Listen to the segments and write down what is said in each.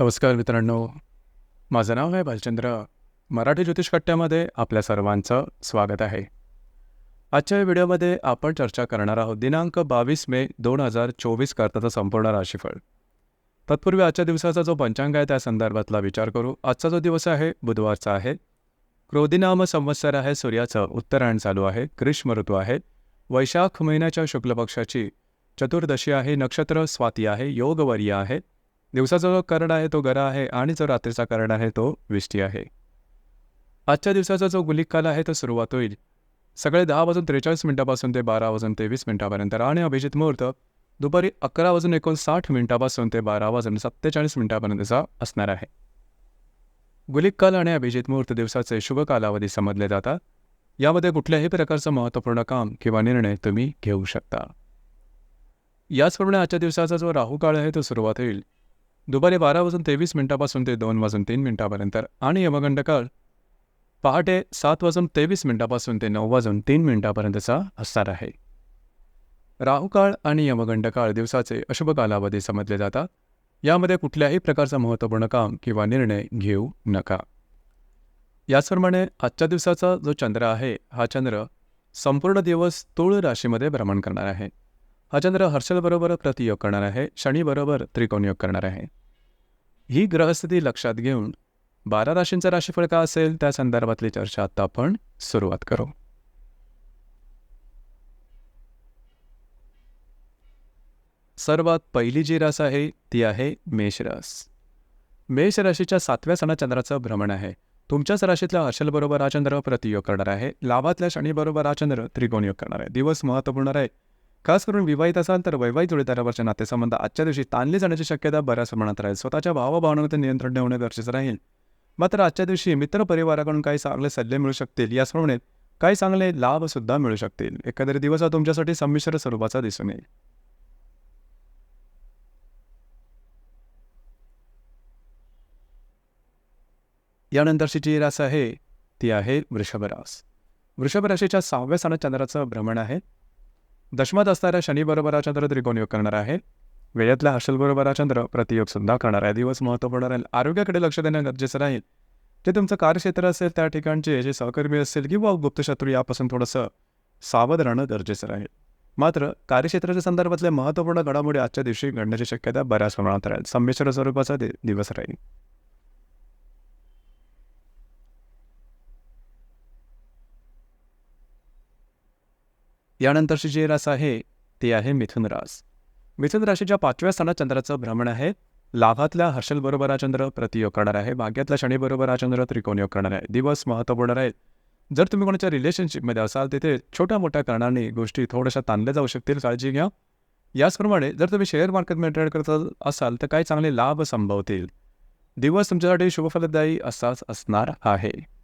नमस्कार मित्रांनो. माझं नाव आहे भालचंद्र. मराठी ज्योतिष कट्ट्यामध्ये आपल्या सर्वांचं स्वागत आहे. आजच्या या व्हिडिओमध्ये आपण चर्चा करणार आहोत दिनांक बावीस मे दोन हजार चोवीस करताचं संपूर्ण राशीफळ. तत्पूर्वी आजच्या दिवसाचा जो पंचांग आहे त्या संदर्भातला विचार करू. आजचा जो दिवस आहे बुधवारचा आहे. क्रोधिनाम संवत्सर आहे सूर्याचं उत्तरायण चालू आहे ग्रीष्म ऋतू आहे. वैशाख महिन्याच्या शुक्ल पक्षाची चतुर्दशी आहे नक्षत्र स्वाती आहे योगवर्य आहे. दिवसाचा जो कर्ण आहे तो गरा आहे आणि जो रात्रीचा कर्ण आहे तो विष्टी आहे. आजच्या दिवसाचा जो गुलिक काल आहे तो सुरुवात होईल. सकाळी दहा वाजून त्रेचाळीस मिनिटापासून ते बारा वाजून तेवीस मिनिटापर्यंत. आणि अभिजित मुहूर्त दुपारी अकरा वाजून एकोणसाठ मिनिटापासून ते बारा वाजून सत्तेचाळीस मिनिटापर्यंतचा असणार आहे. गुलिक काल आणि अभिजित मुहूर्त दिवसाचे शुभ कालावधी समजले जातात. यामध्ये कुठल्याही प्रकारचं महत्त्वपूर्ण काम किंवा निर्णय तुम्ही घेऊ शकता. याचप्रमाणे आजच्या दिवसाचा जो राहू काळ आहे तो सुरुवात होईल. दुपारी बारा वाजून तेवीस मिनिटापासून ते दोन वाजून तीन मिनिटापर्यंत. आणि यमगंड काळ पहाटे सात वाजून तेवीस मिनिटापासून ते नऊ वाजून तीन मिनिटापर्यंतचा असणार आहे. राहुकाळ आणि यमगंड काळ दिवसाचे अशुभ कालावधी समजले जातात. यामध्ये कुठल्याही प्रकारचं महत्त्वपूर्ण काम किंवा निर्णय घेऊ नका. याचप्रमाणे आजच्या दिवसाचा जो चंद्र आहे हा चंद्र संपूर्ण दिवस तुळ राशीमध्ये भ्रमण करणार आहे. हा चंद्र हर्षलबरोबर प्रतियोग करणार आहे शनीबरोबर त्रिकोणयोग करणार आहे. ही ग्रहस्थिती लक्षात घेऊन बारा राशींचं राशीफळ का असेल? त्या संदर्भातली चर्चा आता आपण सुरुवात करू. सर्वात पहिली जी रास आहे ती आहे मेषरास मेष राशीच्या सातव्या सणा चंद्राचं भ्रमण आहे. तुमच्याच राशीतल्या हर्षलबरोबर हा चंद्र प्रतियोग करणार आहे. लाभातल्या शनीबरोबर हा चंद्र त्रिकोणयोग करणार आहे. दिवस महत्त्वपूर्ण आहे खास करून विवाहित असाल तर वैवाहिक जोडीदारावरचे नातेसंबंध आजच्या दिवशी ताणले जाण्याची शक्यता बऱ्याच प्रमाणात राहील. स्वतःच्या भावभावनावर नियंत्रण ठेवणे गरजेचं राहील. मात्र आजच्या दिवशी मित्र परिवाराकडून काही चांगले सल्ले मिळू शकतील. याचप्रमाणे काही चांगले लाभसुद्धा मिळू शकतील. एकंदरीत दिवस हा तुमच्यासाठी संमिश्र स्वरूपाचा दिसून येईल. यानंतरची जी रास आहे ती आहे वृषभ रास. वृषभ राशीच्या सहाव्या स्थानात चंद्राचं भ्रमण आहे. दशमात असणाऱ्या शनीबरोबर चंद्र चंद्र त्रिकोणयोग करणार आहे. वेळातल्या हर्षलबरोबर चंद्र प्रतियोग सुद्धा करणार आहे. दिवस महत्त्वपूर्ण राहील. आरोग्याकडे लक्ष देणं गरजेचं राहील. जे तुमचं कार्यक्षेत्र असेल त्या ठिकाणचे जे सहकर्मी असतील किंवा गुप्तशत्रू यापासून थोडंसं सावध राहणं गरजेचं राहील. मात्र कार्यक्षेत्राच्या संदर्भातल्या महत्त्वपूर्ण घडामोडी आजच्या दिवशी घडण्याची शक्यता बऱ्याच प्रमाणात राहील. संमिश्र स्वरूपाचा दिवस राहील. यानंतरची जी रास आहे ती आहे मिथुन रास. मिथुन राशीच्या पाचव्या स्थानात चंद्राचं भ्रमण आहे. लाभातल्या हर्षलबरोबर हा चंद्र प्रतियोग करणार आहे. भाग्यातल्या शनीबरोबर हा चंद्र त्रिकोणयोग करणार आहे. दिवस महत्त्वपूर्ण राहील जर तुम्ही कोणाच्या रिलेशनशिपमध्ये असाल तिथे छोट्या मोठ्या कारणांनी गोष्टी थोड्याशा ताणल्या जाऊ शकतील काळजी घ्या. याचप्रमाणे जर तुम्ही शेअर मार्केटमध्ये ट्रेड करत असाल तर काही चांगले लाभ संभवतील. दिवस तुमच्यासाठी शुभफलदायी असाच असणार आहे.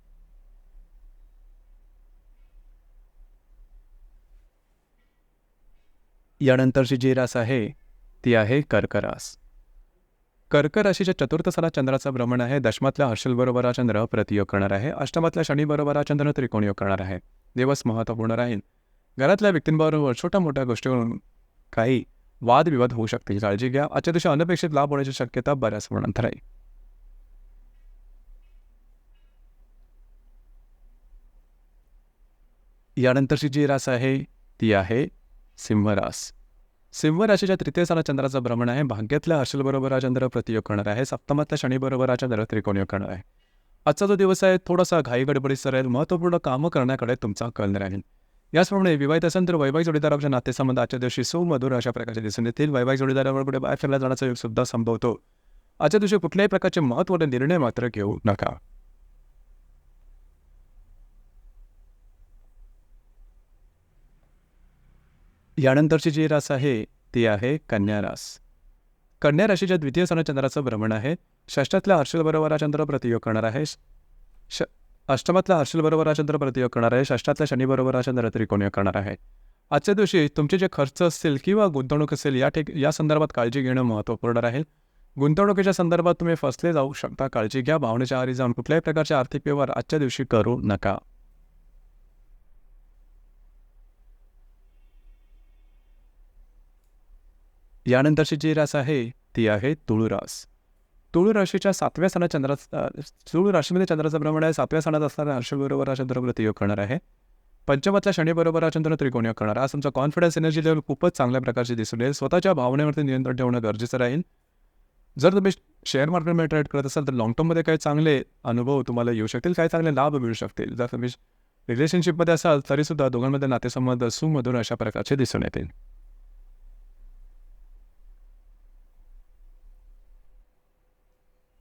यानंतरची जी रास आहे ती आहे कर्करास. कर्क राशीच्या चतुर्थ साला चंद्राचं भ्रमण आहे दशमातल्या हर्षलबरोबर हा चंद्र प्रतियोग करणार आहे अष्टमातल्या शनीबरोबर हा चंद्र त्रिकोणयोग करणार आहे. दिवस महत्त्वपूर्ण राहील. घरातल्या व्यक्तींबरोबर छोट्या मोठ्या गोष्टीवरून काही वादविवाद होऊ शकतील काळजी घ्या. आजच्या दिवशी अनपेक्षित लाभ होण्याची शक्यता बऱ्याच प्रमाणात राहील. यानंतरची जी रास आहे ती आहे सिंहरास सिंहराशीच्या तृतीय साला चंद्राचं भ्रमण आहे. भाग्यातल्या हर्षलबरोबर हा चंद्र प्रतियोग करणार आहे. सप्तमातल्या शनीबरोबर हा चंद्र त्रिकोणयोग करणार आहे. आजचा जो दिवस आहे थोडासा घाई गडबडीचा राहील महत्त्वपूर्ण कामं करण्याकडे तुमचा कल राहील. याचप्रमाणे विवाहित असेल तर वैवाहिक जोडीदाराच्या नातेसंबंध आजच्या दिवशी सुमधुर अशा प्रकारचे दिसून येतील. वैवाहिक जोडीदारावर बाहेर फिरला जाण्याचा योग सुद्धा संभवतो. आजच्या दिवशी कुठल्याही प्रकारचे महत्त्वाचे निर्णय मात्र घेऊ नका. यानंतरची जी रास आहे ती आहे कन्या रास. कन्या राशीच्या द्वितीय सण चंद्राचं भ्रमण आहे. षष्ठातल्या हर्षलबरोबर हा चंद्र प्रतियोग करणार आहे. श अष्टमातल्या हर्षलबरोबर हा चंद्र प्रतियोग करणार आहे. षष्ठातल्या शनीबरोबर हा चंद्र त्रिकोणयोग करणार आहे. आजच्या दिवशी तुमचे जे खर्च असतील किंवा गुंतवणूक असेल या ठिक या संदर्भात काळजी घेणं महत्त्वपूर्ण राहील गुंतवणुकीच्या संदर्भात तुम्ही फसले जाऊ शकता. काळजी घ्या. भावनेच्या आहारी जाऊन कुठल्याही प्रकारचे आर्थिक व्यवहार आजच्या दिवशी करू नका. यानंतरची जी रास आहे ती आहे तुळुरास तुळ राशीच्या सातव्या सणा चंद्राचा तुळू राशीमध्ये चंद्राचं भ्रमण आहे सातव्या सणात असणाऱ्या हर्षबरोबर हा चंद्र प्रतियोग करणार आहे. पंचमातल्या शनीबरोबर हा चंद्र त्रिकोणीय करणार. आज तुमचा कॉन्फिडन्स एनर्जी लेवल खूपच चांगल्या प्रकारची दिसून येईल. स्वतःच्या भावनेवरती नियंत्रण ठेवणं गरजेचं राहील. जर तुम्ही शेअर मार्केटमध्ये ट्रेड करत असाल तर लॉंग टर्ममध्ये काही चांगले अनुभव तुम्हाला येऊ शकतील. काही चांगले लाभ मिळू शकतील. जर तुम्ही रिलेशनशिपमध्ये असाल तरीसुद्धा दोघांमध्ये नातेसंबंध सुमधून अशा प्रकारचे दिसून येतील.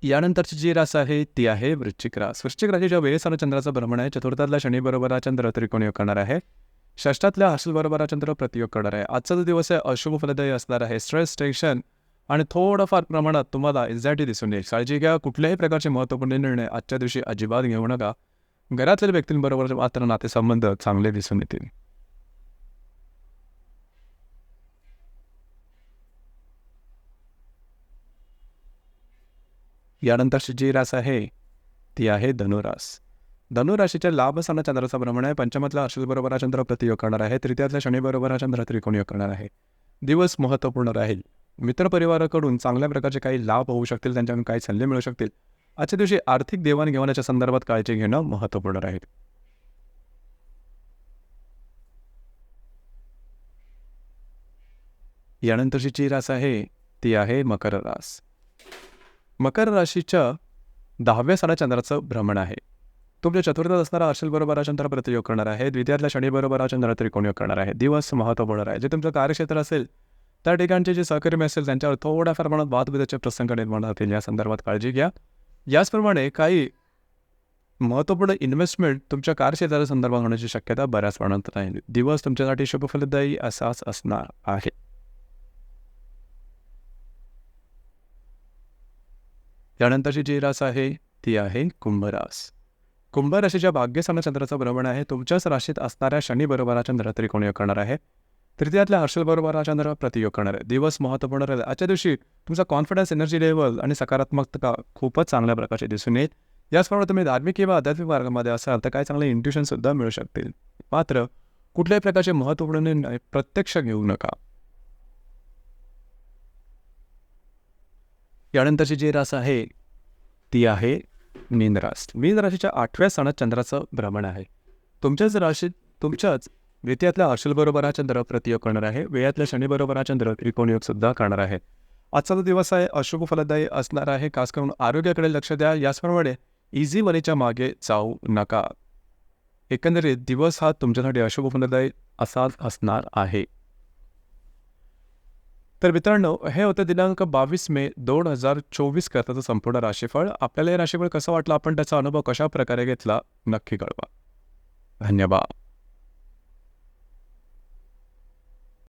यानंतरची जी रास आहे ती आहे वृश्चिक रास. वृश्चिक राशीच्या आणि चंद्राचं भ्रमण आहे चतुर्थातल्या शनीबरोबर हा चंद्र त्रिकोणीय करणार आहे. षष्टातल्या हर्षबरोबर हा चंद्र प्रतियोग करणार आहे. आजचा जो दिवस आहे अशुभ फलदायी असणार आहे. स्ट्रेस टेन्शन आणि थोडंफार प्रमाणात तुम्हाला एन्झायटी दिसून येईल. काळजी घ्या. कुठल्याही प्रकारचे महत्त्वपूर्ण निर्णय आजच्या दिवशी अजिबात घेऊ नका. घरातील व्यक्तींबरोबर मात्र नातेसंबंध चांगले दिसून येतील. यानंतरची जी रास आहे. ती आहे धनुरास. धनुराशीच्या लाभ स्थाना चंद्राचा भ्रमण आहे. पंचमातला बरोबर हा चंद्र प्रतियोग करणार आहे. तृतीयातल्या शनीबरोबर हा चंद्र योग करणार आहे. दिवस महत्त्वपूर्ण राहील. मित्रपरिवाराकडून चांगल्या प्रकारचे काही लाभ होऊ शकतील त्यांच्याकडून काही सल्ले मिळू शकतील. आजच्या दिवशी आर्थिक देवाणघेवाणाच्या संदर्भात काळजी घेणं महत्त्वपूर्ण राहील. यानंतरची जी रास आहे. ती आहे मकर रास मकर राशीच्या दहाव्या साला चंद्राचं भ्रमण आहे. तुमच्या म्हणजे चतुर्थात असणारा अर्शलबरोबर हा चंद्र प्रतियोग करणार आहे. द्वितीयातल्या शनीबरोबर हा चंद्र त्रिकोणयोग करणार आहे. दिवस महत्त्वपूर्ण आहे. जे तुमचं कार्यक्षेत्र असेल त्या ठिकाणचे जे सहकर्मी असेल त्यांच्यावर थोड्या प्रमाणात वादविदाचे प्रसंग निर्माण होतील. या संदर्भात काळजी घ्या. याचप्रमाणे काही महत्त्वपूर्ण इन्व्हेस्टमेंट तुमच्या कार्यक्षेत्राच्या संदर्भात होण्याची शक्यता बऱ्याच प्रमाणात राहील दिवस तुमच्यासाठी शुभफलदायी असाच असणार आहे. त्यानंतरची जी रास आहे ती आहे कुंभरास. कुंभ राशीच्या भाग्यस्थाना चंद्राचं भ्रमण आहे. तुमच्याच राशीत असणाऱ्या शनीबरोबर हा चंद्र योग करणार आहे. तृतीयातल्या हर्षलबरोबर हा चंद्र प्रतियोग करणार आहे. दिवस महत्त्वपूर्ण राहील. आजच्या दिवशी तुमचा कॉन्फिडन्स एनर्जी लेवल आणि सकारात्मकता खूपच चांगल्या प्रकारची दिसून येईल. याचप्रमाणे तुम्ही धार्मिक किंवा आध्यात्मिक मार्गामध्ये असाल तर काही चांगले इंट्युशनसुद्धा मिळू शकतील. मात्र कुठल्याही प्रकारचे महत्त्वपूर्ण निर्णय प्रत्यक्ष घेऊ नका. यानंतरची जी रास आहे ती आहे मीन रास. मीन राशीच्या आठव्या सणात चंद्राचं भ्रमण आहे. तुमच्याच राशीत तुमच्याच द्वितीयातल्या अर्शलबरोबर हा चंद्र प्रतियोग करणार आहे. वेळातल्या शनीबरोबर हा चंद्र त्रिकोणयोगसुद्धा करणार आहे. आजचा जो दिवस आहे अशुभ फलदायी असणार आहे. खास करून आरोग्याकडे लक्ष द्या. याचप्रमाणे इझी मनीच्या मागे जाऊ नका. एकंदरीत दिवस हा तुमच्यासाठी अशुभ फलदायी असाच असणार आहे. तर मित्रांनो हे होतं दिनांक बावीस मे दोन हजार चोवीस करताचं संपूर्ण राशीफळ. आपल्याला हे राशीफळ कसं वाटलं? आपण त्याचा अनुभव कशा प्रकारे घेतला? नक्की कळवा. धन्यवाद.